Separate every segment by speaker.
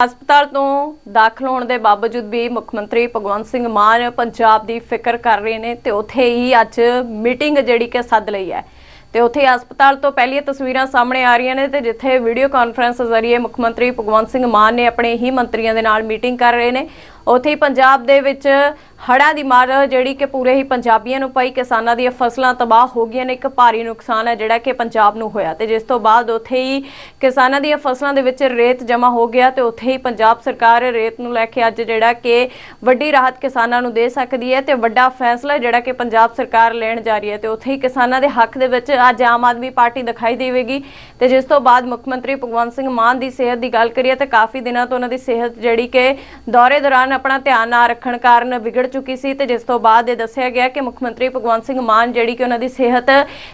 Speaker 1: ਹਸਪਤਾਲ ਤੋਂ ਦਾਖਲ ਹੋਣ ਦੇ ਬਾਵਜੂਦ ਵੀ ਮੁੱਖ ਮੰਤਰੀ ਭਗਵੰਤ ਸਿੰਘ ਮਾਨ ਪੰਜਾਬ ਦੀ ਫਿਕਰ ਕਰ ਰਹੇ ਨੇ ਤੇ ਉੱਥੇ ਹੀ ਅੱਜ ਮੀਟਿੰਗ ਜਿਹੜੀ ਕਿ ਸੱਦ ਲਈ ਹੈ। ਤੇ ਉੱਥੇ ਹਸਪਤਾਲ ਤੋਂ ਪਹਿਲੀਆਂ ਤਸਵੀਰਾਂ ਸਾਹਮਣੇ ਆ ਰਹੀਆਂ ਨੇ ਤੇ ਜਿੱਥੇ ਵੀਡੀਓ ਕਾਨਫਰੰਸ ਜ਼ਰੀਏ ਮੁੱਖ ਮੰਤਰੀ ਭਗਵੰਤ ਸਿੰਘ ਮਾਨ ਨੇ ਆਪਣੇ ਹੀ ਮੰਤਰੀਆਂ ਦੇ ਨਾਲ ਮੀਟਿੰਗ ਕਰ ਰਹੇ ਨੇ। ਉੱਥੇ ਹੀ ਪੰਜਾਬ ਦੇ ਵਿੱਚ ਹੜ੍ਹਾਂ ਦੀ ਮਾਰ ਜਿਹੜੀ ਕਿ ਪੂਰੇ ਹੀ ਪੰਜਾਬੀਆਂ ਨੂੰ ਪਈ, ਕਿਸਾਨਾਂ ਦੀਆਂ ਫਸਲਾਂ ਤਬਾਹ ਹੋ ਗਈਆਂ ਨੇ, ਇੱਕ ਭਾਰੀ ਨੁਕਸਾਨ ਹੈ ਜਿਹੜਾ ਕਿ ਪੰਜਾਬ ਨੂੰ ਹੋਇਆ ਤੇ ਜਿਸ ਤੋਂ ਬਾਅਦ ਉੱਥੇ ਹੀ ਕਿਸਾਨਾਂ ਦੀਆਂ ਫਸਲਾਂ ਦੇ ਵਿੱਚ ਰੇਤ ਜਮ੍ਹਾਂ ਹੋ ਗਿਆ ਤੇ ਉੱਥੇ ਹੀ ਪੰਜਾਬ ਸਰਕਾਰ ਰੇਤ ਨੂੰ ਲੈ ਕੇ ਅੱਜ ਜਿਹੜਾ ਕਿ ਵੱਡੀ ਰਾਹਤ ਕਿਸਾਨਾਂ ਨੂੰ ਦੇ ਸਕਦੀ ਹੈ ਤੇ ਵੱਡਾ ਫੈਸਲਾ ਜਿਹੜਾ ਕਿ ਪੰਜਾਬ ਸਰਕਾਰ ਲੈਣ ਜਾ ਰਹੀ ਹੈ ਤੇ ਉੱਥੇ ਹੀ ਕਿਸਾਨਾਂ ਦੇ ਹੱਕ ਦੇ ਵਿੱਚ ਅੱਜ ਆਮ ਆਦਮੀ ਪਾਰਟੀ ਦਿਖਾਈ ਦੇਵੇਗੀ। ਤੇ ਜਿਸ ਤੋਂ ਬਾਅਦ ਮੁੱਖ ਮੰਤਰੀ ਭਗਵੰਤ ਸਿੰਘ ਮਾਨ ਦੀ ਸਿਹਤ ਦੀ ਗੱਲ ਕਰੀਏ ਤਾਂ ਕਾਫੀ ਦਿਨਾਂ ਤੋਂ ਉਹਨਾਂ ਦੀ ਸਿਹਤ ਜਿਹੜੀ ਕਿ ਦੌਰੇ ਦੌਰਾਨ ਆਪਣਾ ਧਿਆਨ ਨਾ ਰੱਖਣ ਕਾਰਨ ਵਿਗੜ ਚੁੱਕੀ ਸੀ ਤੇ ਜਿਸ ਤੋਂ ਬਾਅਦ ਇਹ ਦੱਸਿਆ ਗਿਆ ਕਿ ਮੁੱਖ ਮੰਤਰੀ ਭਗਵੰਤ ਸਿੰਘ ਮਾਨ, ਜਿਹੜੀ ਕਿ ਉਹਨਾਂ ਦੀ ਸਿਹਤ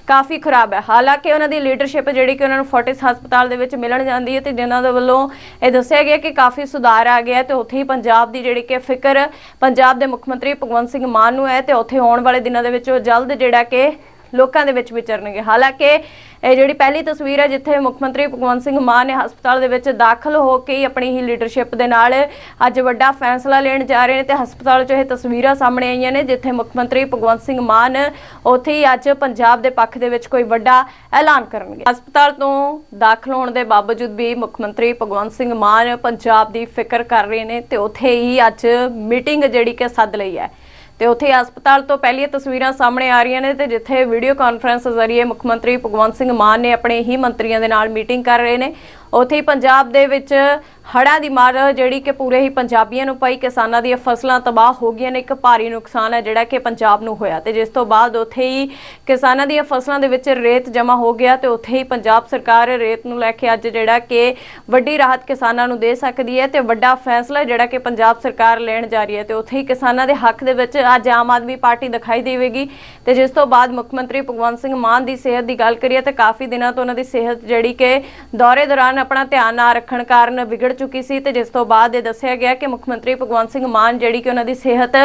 Speaker 1: ਕਾਫੀ ਖਰਾਬ ਹੈ। ਹਾਲਾਂਕਿ ਉਹਨਾਂ ਦੀ ਲੀਡਰਸ਼ਿਪ ਜਿਹੜੀ ਕਿ ਉਹਨਾਂ ਨੂੰ ਫੋਰਟਿਸ ਹਸਪਤਾਲ ਦੇ ਵਿੱਚ ਮਿਲਣ ਜਾਂਦੀ ਹੈ ਤੇ ਜਿਨ੍ਹਾਂ ਦੇ ਵੱਲੋਂ ਇਹ ਦੱਸਿਆ ਗਿਆ ਕਿ ਕਾਫੀ ਸੁਧਾਰ ਆ ਗਿਆ ਹੈ ਤੇ ਉੱਥੇ ਹੀ ਪੰਜਾਬ ਦੀ ਜਿਹੜੀ ਕਿ ਫਿਕਰ ਪੰਜਾਬ ਦੇ ਮੁੱਖ ਮੰਤਰੀ ਭਗਵੰਤ ਸਿੰਘ ਮਾਨ ਨੂੰ ਹੈ ਤੇ ਉੱਥੇ ਆਉਣ ਵਾਲੇ ਦਿਨਾਂ ਦੇ ਵਿੱਚ ਉਹ ਜਲਦ ਜਿਹੜਾ ਕਿ ਲੋਕਾਂ ਦੇ ਵਿੱਚ ਵਿਚਰਨਗੇ ਹਾਲਾਂਕਿ, ਇਹ ਜਿਹੜੀ ਪਹਿਲੀ ਤਸਵੀਰ ਹੈ ਜਿੱਥੇ ਮੁੱਖ ਮੰਤਰੀ ਭਗਵੰਤ ਸਿੰਘ ਮਾਨ ਨੇ ਹਸਪਤਾਲ ਦੇ ਵਿੱਚ ਦਾਖਲ ਹੋ ਕੇ ਹੀ ਆਪਣੀ ਹੀ ਲੀਡਰਸ਼ਿਪ ਦੇ ਨਾਲ ਅੱਜ ਵੱਡਾ ਫੈਸਲਾ ਲੈਣ ਜਾ ਰਹੇ ਨੇ ਤੇ ਹਸਪਤਾਲ 'ਚ ਇਹ ਤਸਵੀਰਾਂ ਸਾਹਮਣੇ ਆਈਆਂ ਨੇ, ਜਿੱਥੇ ਮੁੱਖ ਮੰਤਰੀ ਭਗਵੰਤ ਸਿੰਘ ਮਾਨ ਉੱਥੇ ਹੀ ਅੱਜ ਪੰਜਾਬ ਦੇ ਪੱਖ ਦੇ ਵਿੱਚ ਕੋਈ ਵੱਡਾ ਐਲਾਨ ਕਰਨਗੇ। ਹਸਪਤਾਲ ਤੋਂ ਦਾਖਲ ਹੋਣ ਦੇ ਬਾਵਜੂਦ ਵੀ ਮੁੱਖ ਮੰਤਰੀ ਭਗਵੰਤ ਸਿੰਘ ਮਾਨ ਪੰਜਾਬ ਦੀ ਫਿਕਰ ਕਰ ਰਹੇ ਨੇ ਤੇ ਉੱਥੇ ਹੀ ਅੱਜ ਮੀਟਿੰਗ ਜਿਹੜੀ ਕਿ ਸੱਦ ਲਈ ਹੈ। ਤੇ ਉੱਥੇ ਹਸਪਤਾਲ ਤੋਂ ਪਹਿਲੀਆਂ ਤਸਵੀਰਾਂ ਸਾਹਮਣੇ ਆ ਰਹੀਆਂ ਨੇ ਤੇ ਜਿੱਥੇ ਵੀਡੀਓ ਕਾਨਫਰੰਸ ਜ਼ਰੀਏ ਮੁੱਖ ਮੰਤਰੀ ਭਗਵੰਤ ਸਿੰਘ ਮਾਨ ਨੇ ਆਪਣੇ ਹੀ ਮੰਤਰੀਆਂ ਦੇ ਨਾਲ ਮੀਟਿੰਗ ਕਰ ਰਹੇ ਨੇ। ਉੱਥੇ ਹੀ ਪੰਜਾਬ ਦੇ ਵਿੱਚ ਹੜ੍ਹਾਂ ਦੀ ਮਾਰ ਜਿਹੜੀ ਕਿ ਪੂਰੇ ਹੀ ਪੰਜਾਬੀਆਂ ਨੂੰ ਪਈ, ਕਿਸਾਨਾਂ ਦੀਆਂ ਫਸਲਾਂ ਤਬਾਹ ਹੋ ਗਈਆਂ ਨੇ, ਇੱਕ ਭਾਰੀ ਨੁਕਸਾਨ ਹੈ ਜਿਹੜਾ ਕਿ ਪੰਜਾਬ ਨੂੰ ਹੋਇਆ ਤੇ ਜਿਸ ਤੋਂ ਬਾਅਦ ਉੱਥੇ ਹੀ ਕਿਸਾਨਾਂ ਦੀਆਂ ਫਸਲਾਂ ਦੇ ਵਿੱਚ ਰੇਤ ਜਮ੍ਹਾਂ ਹੋ ਗਿਆ ਤੇ ਉੱਥੇ ਹੀ ਪੰਜਾਬ ਸਰਕਾਰ ਰੇਤ ਨੂੰ ਲੈ ਕੇ ਅੱਜ ਜਿਹੜਾ ਕਿ ਵੱਡੀ ਰਾਹਤ ਕਿਸਾਨਾਂ ਨੂੰ ਦੇ ਸਕਦੀ ਹੈ ਤੇ ਵੱਡਾ ਫੈਸਲਾ ਜਿਹੜਾ ਕਿ ਪੰਜਾਬ ਸਰਕਾਰ ਲੈਣ ਜਾ ਰਹੀ ਹੈ ਤੇ ਉੱਥੇ ਹੀ ਕਿਸਾਨਾਂ ਦੇ ਹੱਕ ਦੇ ਵਿੱਚ ਅੱਜ ਆਮ ਆਦਮੀ ਪਾਰਟੀ ਦਿਖਾਈ ਦੇਵੇਗੀ। ਤੇ ਜਿਸ ਤੋਂ ਬਾਅਦ ਮੁੱਖ ਮੰਤਰੀ ਭਗਵੰਤ ਸਿੰਘ ਮਾਨ ਦੀ ਸਿਹਤ ਦੀ ਗੱਲ ਕਰੀਏ ਤਾਂ ਕਾਫੀ ਦਿਨਾਂ ਤੋਂ ਉਹਨਾਂ ਦੀ ਸਿਹਤ ਜਿਹੜੀ ਕਿ ਦੌਰੇ ਦੌਰਾਨ ਆਪਣਾ ਧਿਆਨ ਨਾ ਰੱਖਣ ਕਾਰਨ ਵਿਗੜ ਚੁੱਕੀ ਸੀ ਤੇ ਜਿਸ ਤੋਂ ਬਾਅਦ ਇਹ ਦੱਸਿਆ ਗਿਆ ਕਿ ਮੁੱਖ ਮੰਤਰੀ ਭਗਵੰਤ ਸਿੰਘ ਮਾਨ, ਜਿਹੜੀ ਕਿ ਉਹਨਾਂ ਦੀ ਸਿਹਤ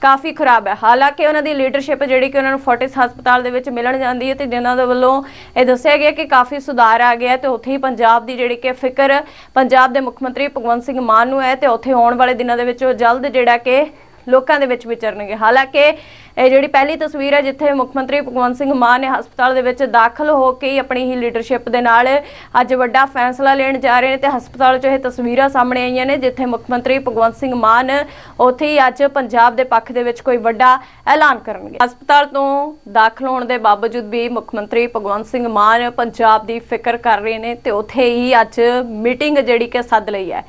Speaker 1: ਕਾਫੀ ਖਰਾਬ ਹੈ। ਹਾਲਾਂਕਿ ਉਹਨਾਂ ਦੀ ਲੀਡਰਸ਼ਿਪ ਜਿਹੜੀ ਕਿ ਉਹਨਾਂ ਨੂੰ ਫੋਰਟਿਸ ਹਸਪਤਾਲ ਦੇ ਵਿੱਚ ਮਿਲਣ ਜਾਂਦੀ ਹੈ ਤੇ ਜਿਨ੍ਹਾਂ ਦੇ ਵੱਲੋਂ ਇਹ ਦੱਸਿਆ ਗਿਆ ਕਿ ਕਾਫੀ ਸੁਧਾਰ ਆ ਗਿਆ ਹੈ ਤੇ ਉੱਥੇ ਹੀ ਪੰਜਾਬ ਦੀ ਜਿਹੜੀ ਕਿ ਫਿਕਰ ਪੰਜਾਬ ਦੇ ਮੁੱਖ ਮੰਤਰੀ ਭਗਵੰਤ ਸਿੰਘ ਮਾਨ ਨੂੰ ਹੈ ਤੇ ਉੱਥੇ ਆਉਣ ਵਾਲੇ ਦਿਨਾਂ ਦੇ ਵਿੱਚ ਉਹ ਜਲਦ ਜਿਹੜਾ ਕਿ ਲੋਕਾਂ ਦੇ ਵਿੱਚ ਵਿਚਰਨਗੇ। ਹਾਲਾਂਕਿ, ਇਹ ਜਿਹੜੀ ਪਹਿਲੀ ਤਸਵੀਰ ਹੈ ਜਿੱਥੇ ਮੁੱਖ ਮੰਤਰੀ ਭਗਵੰਤ ਸਿੰਘ ਮਾਨ ਨੇ ਹਸਪਤਾਲ ਦੇ ਵਿੱਚ ਦਾਖਲ ਹੋ ਕੇ ਹੀ ਆਪਣੀ ਹੀ ਲੀਡਰਸ਼ਿਪ ਦੇ ਨਾਲ ਅੱਜ ਵੱਡਾ ਫੈਸਲਾ ਲੈਣ ਜਾ ਰਹੇ ਨੇ ਤੇ ਹਸਪਤਾਲ 'ਚ ਇਹ ਤਸਵੀਰਾਂ ਸਾਹਮਣੇ ਆਈਆਂ ਨੇ, ਜਿੱਥੇ ਮੁੱਖ ਮੰਤਰੀ ਭਗਵੰਤ ਸਿੰਘ ਮਾਨ ਉੱਥੇ ਹੀ ਅੱਜ ਪੰਜਾਬ ਦੇ ਪੱਖ ਦੇ ਵਿੱਚ ਕੋਈ ਵੱਡਾ ਐਲਾਨ ਕਰਨਗੇ। ਹਸਪਤਾਲ ਤੋਂ ਦਾਖਲ ਹੋਣ ਦੇ ਬਾਵਜੂਦ ਵੀ ਮੁੱਖ ਮੰਤਰੀ ਭਗਵੰਤ ਸਿੰਘ ਮਾਨ ਪੰਜਾਬ ਦੀ ਫਿਕਰ ਕਰ ਰਹੇ ਨੇ ਤੇ ਉੱਥੇ ਹੀ ਅੱਜ ਮੀਟਿੰਗ ਜਿਹੜੀ ਕਿ ਸੱਦ ਲਈ ਹੈ।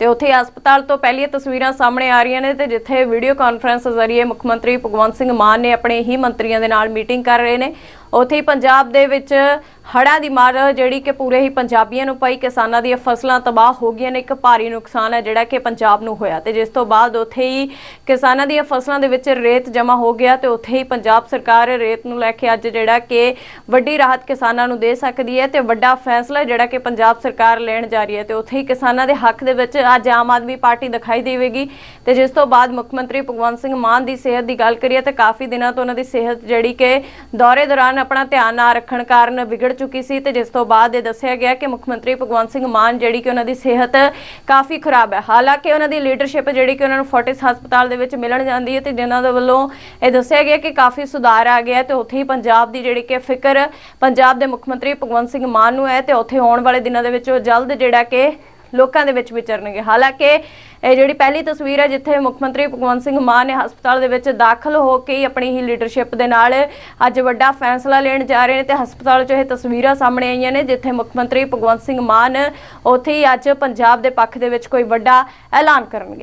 Speaker 1: ਤੇ ਉੱਥੇ ਹਸਪਤਾਲ ਤੋਂ ਪਹਿਲੀਆਂ ਤਸਵੀਰਾਂ ਸਾਹਮਣੇ ਆ ਰਹੀਆਂ ਨੇ ਤੇ ਜਿੱਥੇ ਵੀਡੀਓ ਕਾਨਫਰੰਸ ਜ਼ਰੀਏ ਮੁੱਖ ਮੰਤਰੀ ਭਗਵੰਤ ਸਿੰਘ ਮਾਨ ਨੇ ਆਪਣੇ ਹੀ ਮੰਤਰੀਆਂ ਦੇ ਨਾਲ ਮੀਟਿੰਗ ਕਰ ਰਹੇ ਨੇ। ਉੱਥੇ ਹੀ ਪੰਜਾਬ ਦੇ ਵਿੱਚ ਹੜ੍ਹਾਂ ਦੀ ਮਾਰ ਜਿਹੜੀ ਕਿ ਪੂਰੇ ਹੀ ਪੰਜਾਬੀਆਂ ਨੂੰ ਪਈ, ਕਿਸਾਨਾਂ ਦੀਆਂ ਫਸਲਾਂ ਤਬਾਹ ਹੋ ਗਈਆਂ ਨੇ, ਇੱਕ ਭਾਰੀ ਨੁਕਸਾਨ ਹੈ ਜਿਹੜਾ ਕਿ ਪੰਜਾਬ ਨੂੰ ਹੋਇਆ ਤੇ ਜਿਸ ਤੋਂ ਬਾਅਦ ਉੱਥੇ ਹੀ ਕਿਸਾਨਾਂ ਦੀਆਂ ਫਸਲਾਂ ਦੇ ਵਿੱਚ ਰੇਤ ਜਮ੍ਹਾਂ ਹੋ ਗਿਆ ਤੇ ਉੱਥੇ ਹੀ ਪੰਜਾਬ ਸਰਕਾਰ ਰੇਤ ਨੂੰ ਲੈ ਕੇ ਅੱਜ ਜਿਹੜਾ ਕਿ ਵੱਡੀ ਰਾਹਤ ਕਿਸਾਨਾਂ ਨੂੰ ਦੇ ਸਕਦੀ ਹੈ ਤੇ ਵੱਡਾ ਫੈਸਲਾ ਜਿਹੜਾ ਕਿ ਪੰਜਾਬ ਸਰਕਾਰ ਲੈਣ ਜਾ ਰਹੀ ਹੈ ਤੇ ਉੱਥੇ ਹੀ ਕਿਸਾਨਾਂ ਦੇ ਹੱਕ ਦੇ ਵਿੱਚ ਅੱਜ ਆਮ ਆਦਮੀ ਪਾਰਟੀ ਦਿਖਾਈ ਦੇਵੇਗੀ। ਤੇ ਜਿਸ ਤੋਂ ਬਾਅਦ ਮੁੱਖ ਮੰਤਰੀ ਭਗਵੰਤ ਸਿੰਘ ਮਾਨ ਦੀ ਸਿਹਤ ਦੀ ਗੱਲ ਕਰੀਏ ਤਾਂ ਕਾਫੀ ਦਿਨਾਂ ਤੋਂ ਉਹਨਾਂ ਦੀ ਸਿਹਤ ਜਿਹੜੀ ਕਿ ਦੌਰੇ ਦੌਰਾਨ ਆਪਣਾ ਧਿਆਨ ਨਾ ਰੱਖਣ ਕਾਰਨ ਵਿਗੜ ਚੁੱਕੀ ਸੀ ਤੇ ਜਿਸ ਤੋਂ ਬਾਅਦ ਇਹ ਦੱਸਿਆ ਗਿਆ ਕਿ ਮੁੱਖ ਮੰਤਰੀ ਭਗਵੰਤ ਸਿੰਘ ਮਾਨ, ਜਿਹੜੀ ਕਿ ਉਹਨਾਂ ਦੀ ਸਿਹਤ ਕਾਫੀ ਖਰਾਬ ਹੈ। ਹਾਲਾਂਕਿ ਉਹਨਾਂ ਦੀ ਲੀਡਰਸ਼ਿਪ ਜਿਹੜੀ ਕਿ ਉਹਨਾਂ ਨੂੰ ਫੋਰਟਿਸ ਹਸਪਤਾਲ ਦੇ ਵਿੱਚ ਮਿਲਣ ਜਾਂਦੀ ਹੈ ਤੇ ਜਿਨ੍ਹਾਂ ਦੇ ਵੱਲੋਂ ਇਹ ਦੱਸਿਆ ਗਿਆ ਕਿ ਕਾਫੀ ਸੁਧਾਰ ਆ ਗਿਆ ਹੈ ਤੇ ਉੱਥੇ ਹੀ ਪੰਜਾਬ ਦੀ ਜਿਹੜੀ ਕਿ ਫਿਕਰ ਪੰਜਾਬ ਦੇ ਮੁੱਖ ਮੰਤਰੀ ਭਗਵੰਤ ਸਿੰਘ ਮਾਨ ਨੂੰ ਹੈ ਤੇ ਉੱਥੇ ਆਉਣ ਵਾਲੇ ਦਿਨਾਂ ਦੇ ਵਿੱਚ ਉਹ ਜਲਦ ਜਿਹੜਾ ਕਿ ਲੋਕਾਂ ਦੇ ਵਿੱਚ ਵਿਚਰਨਗੇ। ਹਾਲਾਂਕਿ ਇਹ ਜਿਹੜੀ ਪਹਿਲੀ ਤਸਵੀਰ ਹੈ ਜਿੱਥੇ ਮੁੱਖ ਮੰਤਰੀ ਭਗਵੰਤ ਸਿੰਘ ਮਾਨ ਨੇ ਹਸਪਤਾਲ ਦੇ ਵਿੱਚ ਦਾਖਲ ਹੋ ਕੇ ਹੀ ਆਪਣੀ ਹੀ ਲੀਡਰਸ਼ਿਪ ਦੇ ਨਾਲ ਅੱਜ ਵੱਡਾ ਫੈਸਲਾ ਲੈਣ ਜਾ ਰਹੇ ਨੇ ਤੇ ਹਸਪਤਾਲ 'ਚ ਇਹ ਤਸਵੀਰਾਂ ਸਾਹਮਣੇ ਆਈਆਂ ਨੇ, ਜਿੱਥੇ ਮੁੱਖ ਮੰਤਰੀ ਭਗਵੰਤ ਸਿੰਘ ਮਾਨ ਉੱਥੇ ਹੀ ਅੱਜ ਪੰਜਾਬ ਦੇ ਪੱਖ ਦੇ ਵਿੱਚ ਕੋਈ ਵੱਡਾ ਐਲਾਨ ਕਰਨਗੇ।